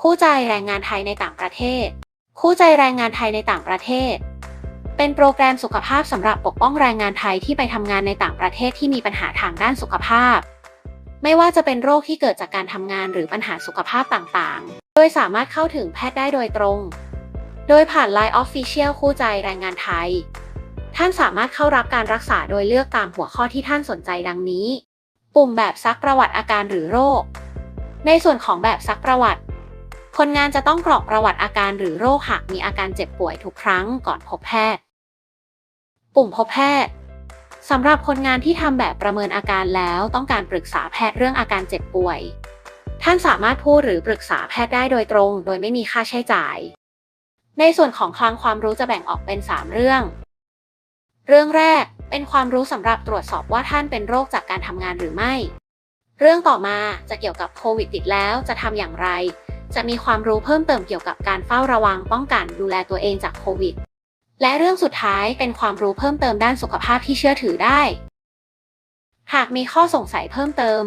คู่ใจแรงงานไทยในต่างประเทศ คู่ใจแรงงานไทยในต่างประเทศ เป็นโปรแกรมสุขภาพสำหรับปกป้องแรงงานไทยที่ไปทำงานในต่างประเทศที่มีปัญหาทางด้านสุขภาพ ไม่ว่าจะเป็นโรคที่เกิดจากการทำงานหรือปัญหาสุขภาพต่างๆ โดยสามารถเข้าถึงแพทย์ได้โดยตรง โดยผ่าน Line Official คู่ใจแรงงานไทย ท่านสามารถเข้ารับการรักษาโดยเลือกตามหัวข้อที่ท่านสนใจดังนี้ ปุ่มแบบซักประวัติอาการหรือโรค ในส่วนของแบบซักประวัติ คนงานจะต้องกรอกประวัติอาการหรือโรคหากมีอาการเจ็บป่วยทุกครั้งก่อนพบแพทย์ ปุ่มพบแพทย์สำหรับคนงานที่ทำแบบประเมินอาการแล้วต้องการปรึกษาแพทย์เรื่องอาการเจ็บป่วย ท่านสามารถพูดหรือปรึกษาแพทย์ได้โดยตรง โดยไม่มีค่าใช้จ่าย ในส่วนของคลังความรู้จะแบ่งออกเป็น 3 เรื่อง เรื่องแรกเป็นความรู้สำหรับตรวจสอบว่าท่านเป็นโรคจากการทำงานหรือไม่ เรื่องต่อมาจะเกี่ยวกับโควิดติดแล้วจะทำอย่างไร จะมีความรู้เพิ่มเติมเกี่ยวกับการเฝ้าระวังป้องกันดูแลตัวเองจากโควิด และเรื่องสุดท้ายเป็นความรู้เพิ่มเติมด้านสุขภาพที่เชื่อถือได้ หากมีข้อสงสัยเพิ่มเติม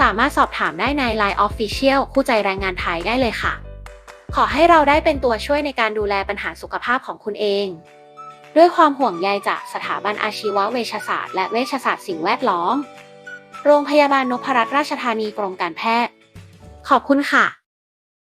สามารถสอบถามได้ใน Line Official คู่ใจแรงงานไทยได้เลยค่ะ ขอให้เราได้เป็นตัวช่วยในการดูแลปัญหาสุขภาพของคุณเอง ด้วยความห่วงใยจากสถาบันอาชีวเวชศาสตร์และเวชศาสตร์สิ่งแวดล้อม โรงพยาบาลนพรัตน์ราชธานีกรมการแพทย์ ขอบคุณค่ะ